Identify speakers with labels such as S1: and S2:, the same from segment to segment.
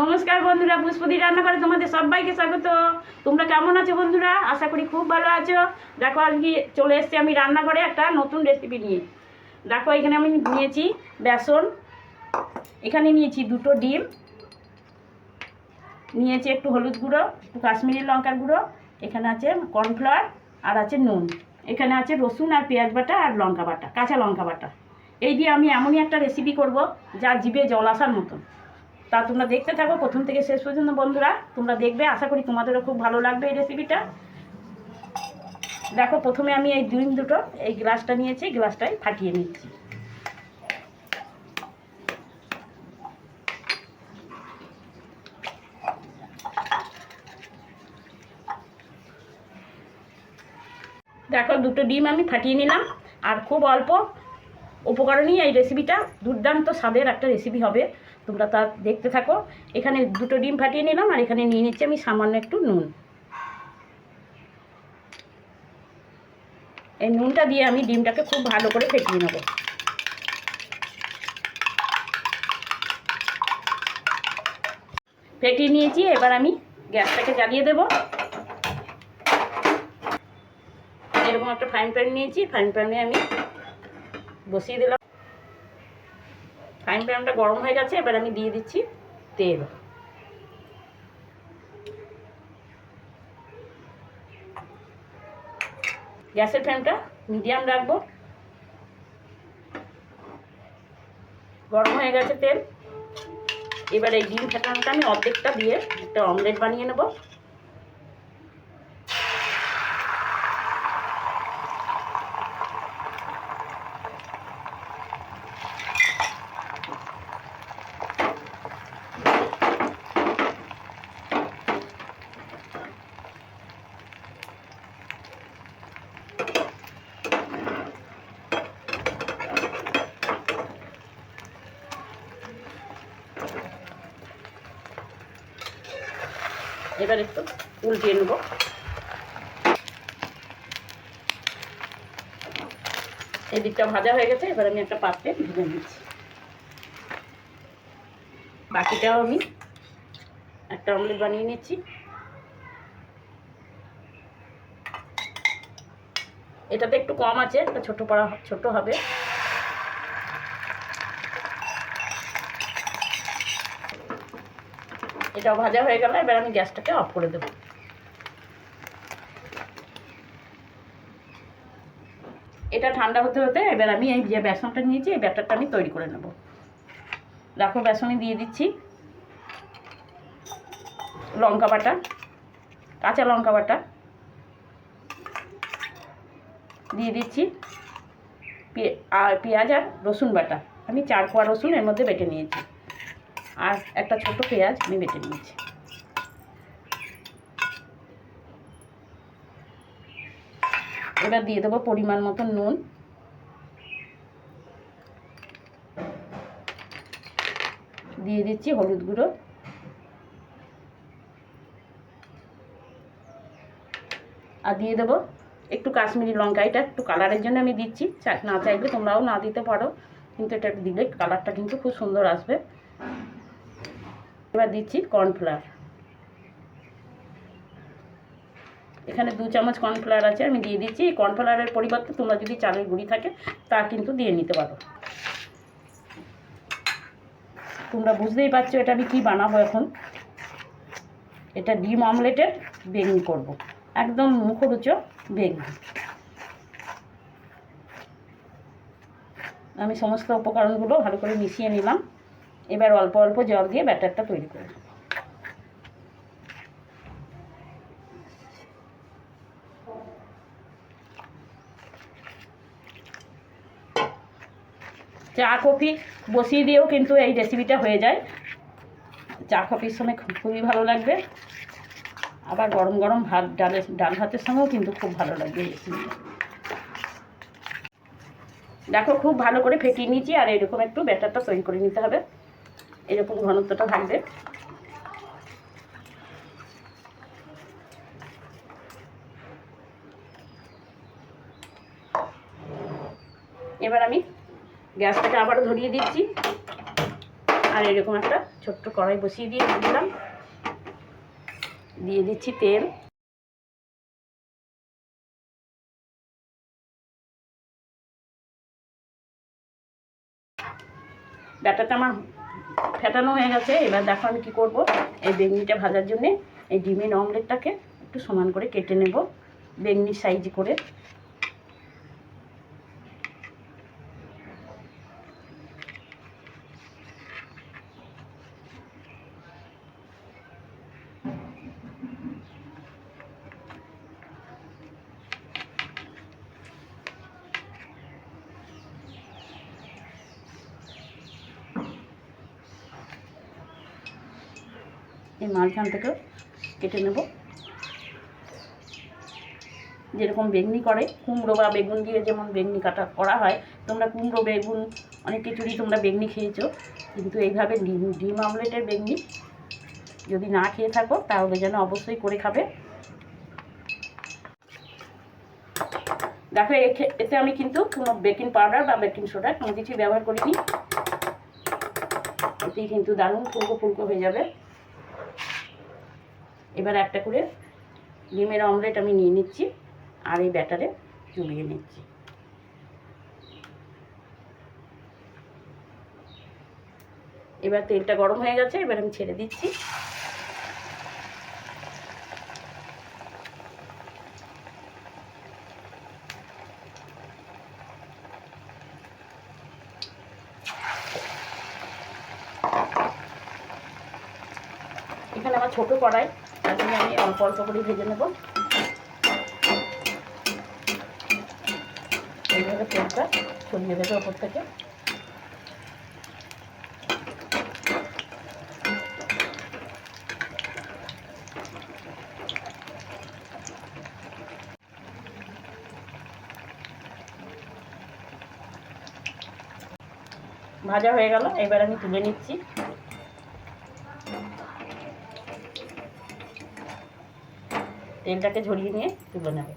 S1: নমস্কার বন্ধুরা, পুষ্পদি রান্না করে তোমাদের সবাইকে স্বাগত। তোমরা কেমন আছো বন্ধুরা? আশা করি খুব ভালো আছো। দেখো, আজকে চলে এসেছি আমি রান্নাঘরে একটা নতুন রেসিপি নিয়ে। দেখো, এখানে আমি নিয়েছি বেসন। এখানে নিয়েছি দুটো ডিম। নিয়েছি একটু হলুদ গুঁড়ো, একটু কাশ্মীরি লঙ্কার গুঁড়ো, এখানে আছে কর্নফ্লাওয়ার আর আছে নুন। এখানে আছে রসুন আর পেঁয়াজ বাটা আর লঙ্কা বাটা, কাঁচা লঙ্কা বাটা। এই দিয়ে আমি এমনই একটা রেসিপি করব যা জিভে জল আসার মতন। তা তোমরা দেখতে থাকো, প্রথম থেকে শেষ পর্যন্ত বন্ধুরা। তোমরা দেখবে, আশা করি তোমাদেরও খুব ভালো লাগবে এই রেসিপিটা দেখো, প্রথমে আমি এই ডিম দুটো, এই গ্লাসটা নিয়েছি গ্লাসটাই ফাটিয়ে নিচ্ছি। দেখো, দুটো ডিম আমি ফাটিয়ে নিলাম। আর খুব অল্প উপকরণই এই রেসিপিটা দুর্দান্ত স্বাদের একটা রেসিপি হবে। তোমরা তা দেখতে থাকো। এখানে দুটো ডিম ফাটিয়ে নিলাম আর এখানে নিয়ে নিচ্ছি আমি সামান্য একটু নুন। এই নুনটা দিয়ে আমি ডিমটাকে খুব ভালো করে ফেটিয়ে নেব। ফেটিয়ে নিয়েছি, এবার আমি গ্যাসটাকে জ্বালিয়ে দেবো। এরকম একটা ফ্রাইং প্যান নিয়েছি ফ্রাইং প্যানে আমি বসিয়ে দিলাম। ফ্রাইং প্যানটা গরম হয়ে গেছে, এবার আমি দিয়ে দিচ্ছি তেল। গ্যাসের ফ্লেমটা মিডিয়াম রাখব। গরম হয়ে গেছে তেল। এবার এই ডিম ফেটানোটা আমি অর্ধেকটা দিয়ে একটা অমলেট বানিয়ে নেব। এবার একটু উল্টিয়ে নেব। এদিকটা ভাজা হয়ে গেছে, এবার আমি একটা পাত্রে ভেজে নিচ্ছি। বাকিটাও আমি একটা অমলেট বানিয়ে নিচ্ছি। এটাতে একটু কম আছে, একটা ছোট পড়া, ছোট হবে। এটা ভাজা হয়ে গেল, এবার আমি গ্যাসটাকে অফ করে দেবো। এটা ঠান্ডা হতে হতে এবার আমি এই যে বেসনটা নিয়েছি, এই ব্যাটারটা আমি তৈরি করে নেব। দেখো বেসনে দিয়ে দিচ্ছি। লঙ্কা বাটা, কাঁচা লঙ্কা বাটা দিয়ে দিচ্ছি। পেঁয়াজ আর রসুন বাটা। আমি চার কোয়া রসুন এর মধ্যে বেটে নিয়েছি। আর একটা ছোট পেঁয়াজ আমি বেটে নিয়েছি। এবার দিয়ে দেবো পরিমাণ মতো নুন। দিয়ে দিচ্ছি হলুদ গুঁড়ো। আর দিয়ে দেবো একটু কাশ্মীরি লঙ্কা। এটা একটু কালারের জন্য আমি দিচ্ছি। না চাইলে তোমরাও না দিতে পারো। কিন্তু এটা দিলে কালারটা কিন্তু খুব সুন্দর আসবে। এবার দিচ্ছি কর্নফ্লাওয়ার। এখানে দু চামচ কর্নফ্লাওয়ার আছে, আমি দিয়ে দিচ্ছি। এই কর্নফ্লাওয়ারের পরিবর্তে তোমরা যদি চালের গুঁড়ি থাকে, তা কিন্তু দিয়ে নিতে পারো। তোমরা বুঝতেই পারছ এটা আমি কী বানাবো এখন। এটা ডিম অমলেটের বেগুন করব। একদম মুখরুচো বেগুন। আমি সমস্ত উপকরণগুলো ভালো করে মিশিয়ে নিলাম। এবার অল্প অল্প জল দিয়ে ব্যাটারটা তৈরি করে চা, কফি বসিয়ে দিয়েও কিন্তু এই রেসিপিটা হয়ে যায়। চা, কফির সময় খুবই ভালো লাগবে। আবার গরম গরম ভাত ডালের ডাল ভাতের সঙ্গেও কিন্তু খুব ভালো লাগবে রেসিপিটা দেখো, খুব ভালো করে ফেটিয়ে নিয়েছি আর এরকম একটু ব্যাটারটা তৈরি করে নিতে হবে। এরকম ঘনত্বটা থাকবে। এবার আমি গ্যাসটাকে আবারও ধরিয়ে দিচ্ছি। আর এরকম একটা ছোট্ট কড়াই বসিয়ে দিয়ে দিলাম। দিয়ে দিচ্ছি তেল। ব্যাটারটা আমার ফেটানো হয়ে গেছে, এবার দেখো আমি কী করব? এই বেগনিটা ভাজার জন্যে এই ডিমের অমলেটটাকে একটু সমান করে কেটে নেব, বেগনির সাইজ করে। এই মাঝখান থেকেও কেটে নেব। যেরকম বেগনি করে, কুমড়ো বা বেগুন দিয়ে যেমন বেগনি কাটা করা হয়, তোমরা কুমড়ো, বেগুন, অনেক কিছুরই তোমরা বেগনি খেয়েছো, কিন্তু এইভাবে ডিম ডিম আমলেটের বেগনি যদি না খেয়ে থাকো, তাহলে যেন অবশ্যই করে খাবে। দেখো এতে আমি কিন্তু কোনো বেকিং পাউডার বা বেকিং সোডা কোনো কিছুই ব্যবহার করিনি। এতেই কিন্তু দারুণ ফুলকো ফুলকো হয়ে যাবে। এবার একটা করে ডিমের অমলেট আমি নিয়ে নিচ্ছি আর এই ব্যাটারে চুবিয়ে নিচ্ছি। এবার তেলটা গরম হয়ে গেছে, এবার আমি ছেড়ে দিচ্ছি। এখানে আমার ছোট কড়াই। জন্য আমি অল্প অল্প করে ভেজে নেব। এইভাবে তেলটা ছড়িয়ে দেবে ওপর থেকে। ভাজা হয়ে গেল, এবার আমি তুলে নিচ্ছি। তেলটাকে ঝরিয়ে নিয়ে তুলে নেব।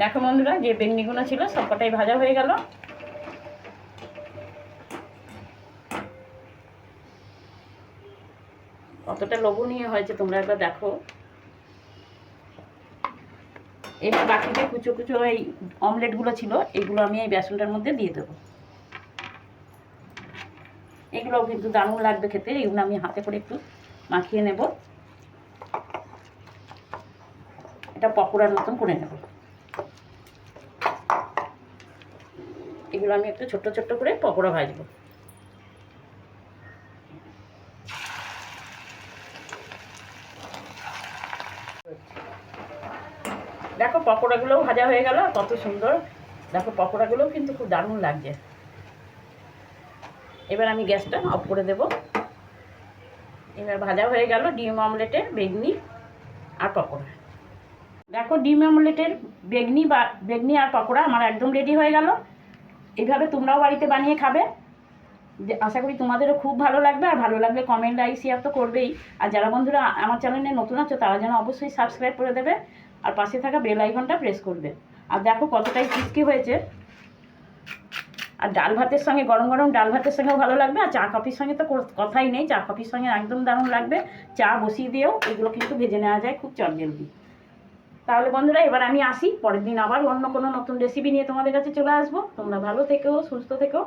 S1: দেখো বন্ধুরা, যে বেগনিগুলো ছিল সবকটাই ভাজা হয়ে গেল। কতটা লোভনীয় হয়েছে তোমরা একবার দেখো। এবার বাকি যে কুচো কুচো এই অমলেটগুলো ছিল, এগুলো আমি এই বেসনটার মধ্যে দিয়ে দেবো। এগুলো কিন্তু দারুণ লাগবে খেতে, এগুলো আমি হাতে করে একটু মাখিয়ে নেব। এটা পকোড়ার মতন করে নেব। এগুলো আমি একটু ছোট্ট ছোট্ট করে পকোড়া ভাজবো। দেখো পকোড়াগুলোও ভাজা হয়ে গেল, কত সুন্দর। দেখো পকোড়াগুলোও কিন্তু খুব দারুণ লাগছে। এবার আমি গ্যাসটা অফ করে দেব। এবার ভাজা হয়ে গেল ডিম অমলেটে বেগনি আর পকোড়া। দেখো ডিম অমলেটের বেগনি বা বেগনি আর পকোড়া আমার একদম রেডি হয়ে গেল। এইভাবে তোমরাও বাড়িতে বানিয়ে খাবে। আশা করি তোমাদেরও খুব ভালো লাগবে, আর ভালো লাগলে কমেন্ট লাইক শেয়ার তো করবেই। আর যারা বন্ধুরা আমার চ্যানেলে নতুন আছো, তারা যেন অবশ্যই সাবস্ক্রাইব করে দেবে, আর পাশে থাকা বেল আইকনটা প্রেস করবে। আর দেখো কতটাই ক্রিস্পি হয়েছে। আর ডাল ভাতের সঙ্গে, গরম গরম ডাল ভাতের সঙ্গেও ভালো লাগবে, আর চা কফির সঙ্গে তো কথাই নেই। চা কফির সঙ্গে একদম দারুণ লাগবে। চা বসিয়ে দিয়েও এগুলো কিন্তু ভেজে নেওয়া যায় খুব চটজলদি। তাহলে বন্ধুরা, এবার আমি আসি। পরের দিন আবার অন্য কোনো নতুন রেসিপি নিয়ে তোমাদের কাছে চলে আসব। তোমরা ভালো থেকো, সুস্থ থেকো।